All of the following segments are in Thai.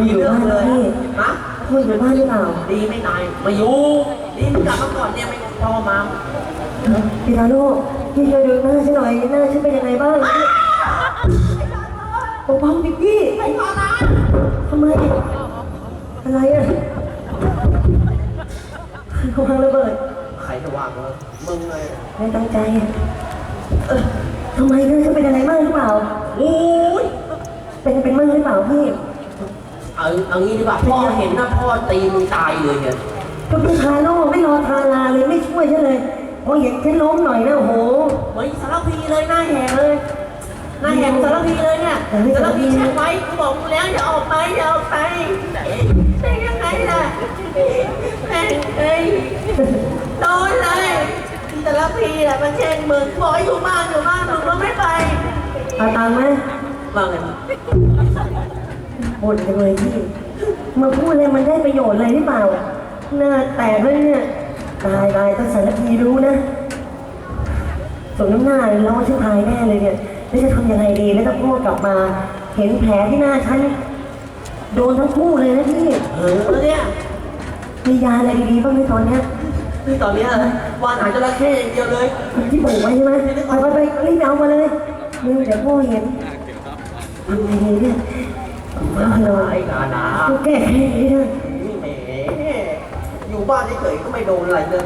มีเรื่องเลยฮะพ่ออยู่บ้านหรือเปล่าดีไม่นายมาอยู่ดีมึงกลับมาก่อนเนี่ยไม่พอมาพี่ทาโร่พี่ช่วยดูหน้าฉันหน่อยหน้าฉันเป็นยังไงบ้างโอ้บ้างพี่พี่ไม่พอนะทำไมอะไรอะเขาวางระเบิดใครจะวางเลยมึงเลยไม่ตั้งใจอะเออทำไมหน้าฉันเป็นอะไรบ้างหรือเปล่าโอ้ยเป็นเป็นมั่งหรือเปล่าพี่ เอาเอางี้ดีกว่าพ่อเห็นนะพ่อตีมึงตายเลยเนี่ยก็พี่ทาโร่ไม่รอทาราเลยไม่ช่วยฉันเลยพอเห็นฉันล้มหน่อยนะโอ้โหเหมือนสารพีเลยหน้าแหกเลยหน้าแหกสารพีเลยเนี่ยสารพีแช่งไว้กูบอกมึงแล้วอย่าออกไปอย่าออกไปได้ยังไงล่ะแม่งเอ้ยโดนเลยสารพีแหละมันแช่งมึงบอกให้อยู่บ้านอยู่บ้านมึงก็ไม่ไปเอาตังค์ไหมว่าไง บ่นจังเลยพี่ มาพูดอะไรมันได้ประโยชน์อะไรหรือเปล่า หน้าแตกแล้วเนี่ย ตายตายต้องสารพีรู้นะสมน้ำหน้าเลยเราชื่อพายแน่เลยเนี่ยแล้วจะทำยังไงดีแล้วถ้าพ่อกลับมา เห็นแผลที่หน้าฉันโดนทั้งคู่เลยนะพี่ เออเนี่ยมียาอะไรดีๆบ้างไหมตอนเนี้ยคือตอนเนี้ยวานหาจระเข้อย่างเดียวเลย ที่ปลูกไว้ใช่ไหมไปไปไปรีบเอามาเลยมึงเดี๋ยวพ่อเห็นทำไงดีเนี่ย มาเลไอ้ยกานากูแก้ให้ไม่ได้แหมอยู่บ้านเฉยๆก็ไม่โดนอะไรเลย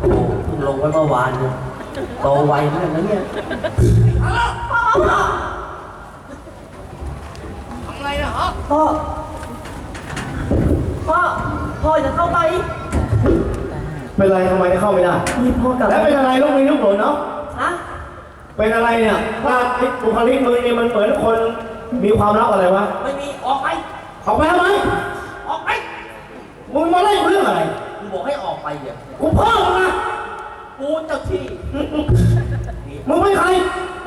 โอ้เพิ่งลงไว้เมื่อวานเนี่ยโตไวมากนะเนี่ยพ่อ พ่อ พ่ออย่าเข้าไป เป็นไรทำไมเข้าไม่ได้ นี่พ่อกลับแล้วเป็นอะไรลูกมีลูกหลนเนาะฮะ เป็นอะไรเนี่ยหน้าบุคลิกมึงเนี่ยมันเหมือนคนมีความลับอะไรวะไม่มีออกไปออกไปทำไมออกไปมึงมาไล่กูเรื่องอะไรกูบอกให้ออกไปเนี่ยกูพ่อมึงนะกูเจ้าที่มึงเป็นใคร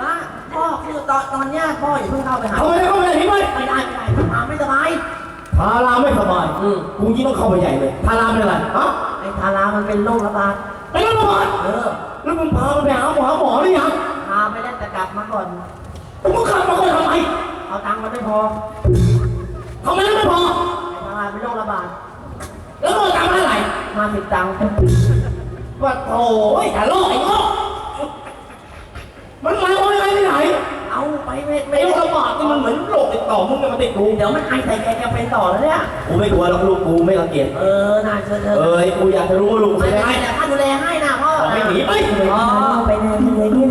นะพ่อคือตอนตอนเนี้ยพ่ออย่าเพิ่งเข้าไปหาเข้าไปได้เข้าไปได้หนีไปไม่ได้ไม่ได้หาไม่สบายทาราไม่สบายอืมกูยิ่งต้องเข้าไปใหญ่เลยทาราเป็นอะไรฮะไอ้ทารามันเป็นโรคระบาดไอ้ระบาดเออแล้วมึงพามันไปหาหมอหาหมอหรือยังพา ไปได้แต่กลับมาก่อน มึงขับมาก่อนทำไมเอาตังค์มาไม่พอทำไมไม่พอ ไอ้ทาราเป็นโรคระบาดแล้วมึงตามมาเท่าไหร่มาสิบตังค์ว่าโถ่ไอ้ทาโร่ไอ้โง่มันมาเอาอะไรที่ไหนเอาไปไม่ไอ้ไม่โรคระบาดนี่มันเหมือนโรคติดต่อมึงเนี่ยมันติดกูเดี๋ยวมันไอใส่แกแกเป็นต่อแล้วเนี่ยกูไม่กลัวหรอกลูกกูไม่รังเกียจเออน่าเชื่อเธอเอ้ยกูอยากจะรู้ว่าลูกไม่เป็นเป็นยังไรไงเดี๋ยวข้าดูแลให้นะพ่อบอกให้หนีไป อ๋อไปนานเลยเนี่ย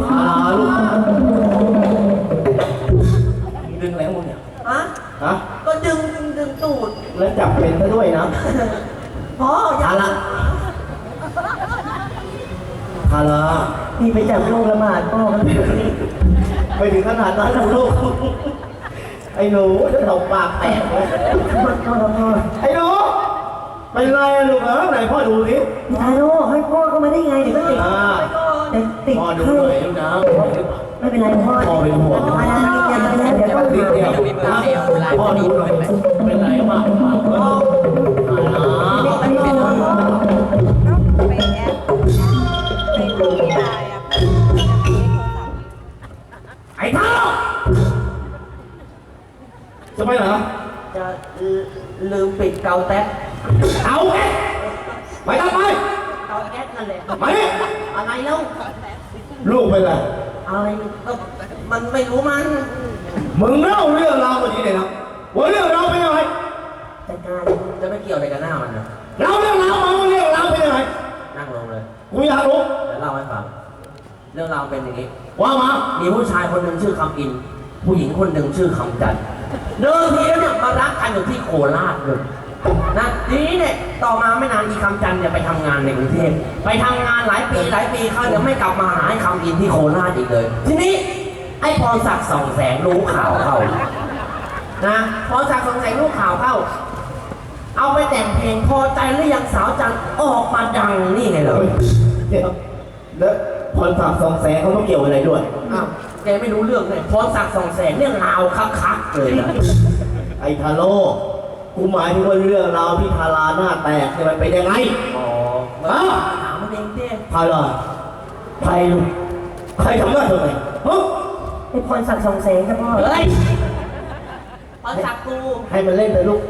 พ่ออย่าทาราทารานี่ไปจับโรคระบาดพ่อกันไปถึงขนาดนั้นแล้วลูก ไอ้หนูจะตบปากแตกเลยพ่อพ่อพ่อไอ้หนูเป็นไรอะลูกเหรอไหนพ่อดูสิพี่ทาโร่ให้พ่อเข้ามาได้ไงเดี๋ยวก็ติดอ่าแต่ติดพ่อดูไข้หน่อยลูกนะไม่เป็นไรพ่อพ่อเป็นห่วงมาแล้วกินยาไปแล้วเดี๋ยวก็นิดเดียวนะพ่อดูหน่อย จะไปไหนจะลืมปิดเกาแต๊กเอาไงไปทำไมเกาแก๊สนั่นแหละมาดิอะไรแล้วลูกเป็นไรอะไรก็มันไม่รู้มันมึงเล่าเรื่องราวมาทีเดียวนะว่าเรื่องราวเป็นยังไงจัดการจะไม่เกี่ยวอะไรกับหน้ามันนะเล่าเรื่องราวมาว่าเรื่องราวเป็นยังไงนั่งลงเลยกูอยากรู้เดี๋ยวเล่าให้ฟังเรื่องราวเป็นอย่างนี้ ว่ามามีผู้ชายคนหนึ่งชื่อคำอิน ผู้หญิงคนหนึ่งชื่อคำจันทร์ เดิมทีแล้วเนี่ยมารักกันอยู่ที่โคราชเลยนะทีนี้เนี่ยต่อมาไม่นานอีคำจันทร์เนี่ยไปทำงานในกรุงเทพไปทำงานหลายปีหลายปีเขาเนี่ยไม่กลับมาหาไอ้คำอินที่โคราชอีกเลย ทีนี้ไอ้พรศักดิ์ส่องแสงรู้ข่าวเข้านะพรศักดิ์ส่องแสงรู้ข่าวเข้า เอาไปแต่งเพลงพอใจหรือยังสาวจันทร์ออกมาดังนี่ไงเหรอเดี๋ยวแล้วพรศักดิ์สองแสงเขาต้องเกี่ยวอะไรด้วย อ้าว แกไม่รู้เรื่องเลยพรศักดิ์ส่องแสงเนี่ยลาวคักๆเลยนะไอ้ทาโร่กูหมายถึงว่าเรื่องราวที่ทาราหน้าแตกเนี่ยมันเป็นยังไงอ๋ออ้าวถามมันเองเต้ทาราใครลูกใครทำหน้าเธอไงฮะไอ้พรศักดิ์สองแสงครับพ่อเฮ้ยพอสักกูให้มันเล่นเลยลูก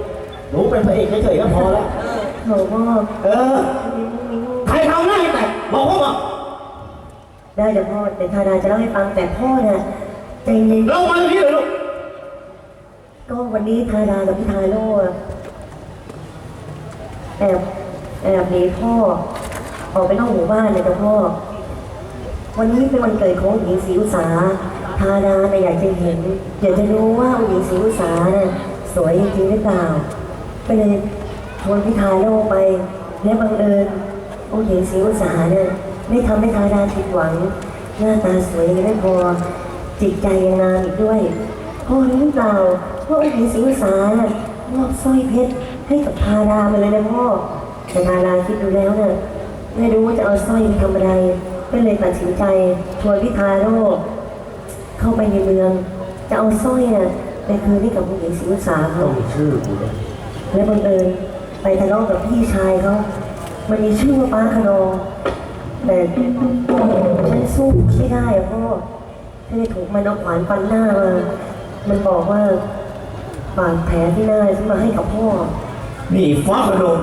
หนูเป็นพระเอกเฉยๆก็พอแล้ว เออ โหพ่อเออ ใครทำหน้าให้แตกบอกเขามา ได้เดี๋ยวพ่อเดี๋ยวทาดาจะเล่าให้ฟังแต่พ่อเนี่ยใจเย็นเรามาที่เลยลูกก็วันนี้ทาดากับพี่ทาโร่อะแอบแอบหนีพ่อออกไปนอกหมู่บ้านเลยจ้ะพ่อ วันนี้เป็นวันเกิดของหญิงศรีอุษาทาดาเนี่ยอยากจะเห็นอยากจะรู้ว่าหญิงศรีอุษาเนี่ยสวยจริงๆหรือเปล่าก็เลยชวนพี่ทาโร่ไปและบังเอิญองค์หญิงศรีอุษาเนี่ย ไม่ทำให้ทาดาผิดหวัง หน้าตาสวยยังไม่พอจิตใจยังงามอีกด้วยพ่อรู้หรือเปล่าว่าองค์หญิงศรีอุษาน่ะมอบสร้อยเพชรให้กับทาดามาเลยนะพ่อแต่ทาดาคิดดูแล้วเนี่ยไม่รู้ว่าจะเอาสร้อยไปทำอะไรก็เลยตัดสินใจชวนพี่ทาโร่เข้าไปในเมือง จะเอาสร้อยน่ะไปคืนให้กับองค์หญิงศรีอุษาเขาต้องมีชื่อกูเลยและบังเอิญไปทะเลาะกับพี่ชายเขามันมีชื่อว่าป้าขนอง แต่ฉันสู้ไม่ได้อะพ่อฉันเลยถูกมันเอาขวานฟันหน้ามามันบอกว่าบาดแผลที่หน้าฉันมาให้กับพ่อ นี่ฟ้าขนม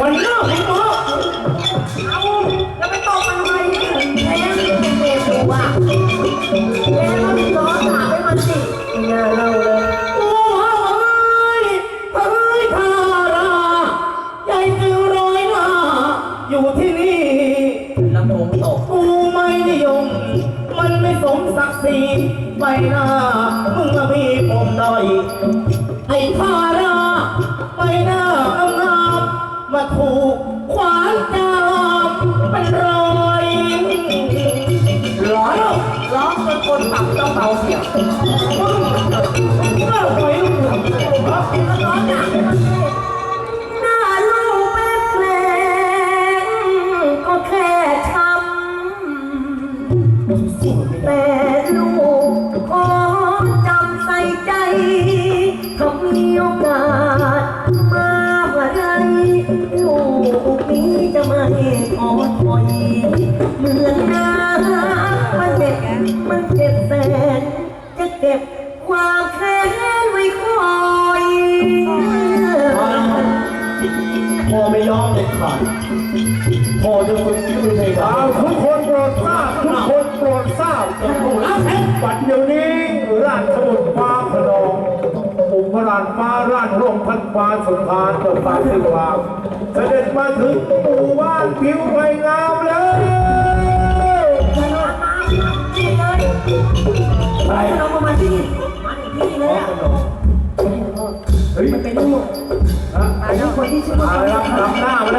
วันหน้าพี่หมอเอาแล้วไปตบมันทำไมแพ้เป็นเมนูอะแพ้ก็มีล้อถามให้มันสิไม่น่าเล่าเลยโอ้ยเฮ้ยทาราใหญ่จึงร้อยหน้าอยู่ที่นี่ งตกกูไม่นิยม มันไม่สมศักดิ์ศรีใบหน้ามึงมามีผมด้อยไอ้ทาราใบหน้างามๆมาถูกขวานจามเป็นรอยร้อนร้องจนคนปรับต้องเบาเสียง เหมือนน้ำมันเจ็บมันเจ็บแสนจะเก็บความแค้นไว้คอยพ่อไม่ยอมเด็ดขาดพ่อจะฝึกยืนให้ได้เอาทุกคนโปรดทราบทุกคนโปรดทราบบัดเดี๋ยวนี้ราชบุตรฟ้าพนององค์พระราชฟ้าราชร่มพันฟ้าสุนทานเกิดฟ้าสิวามเสด็จมาถึงหมู่บ้านผิวไฟงามเลย เฮ้ยมันเป็นลูกฮะไอ้คนที่ชื่อว่ามารับนำหน้ามาเลย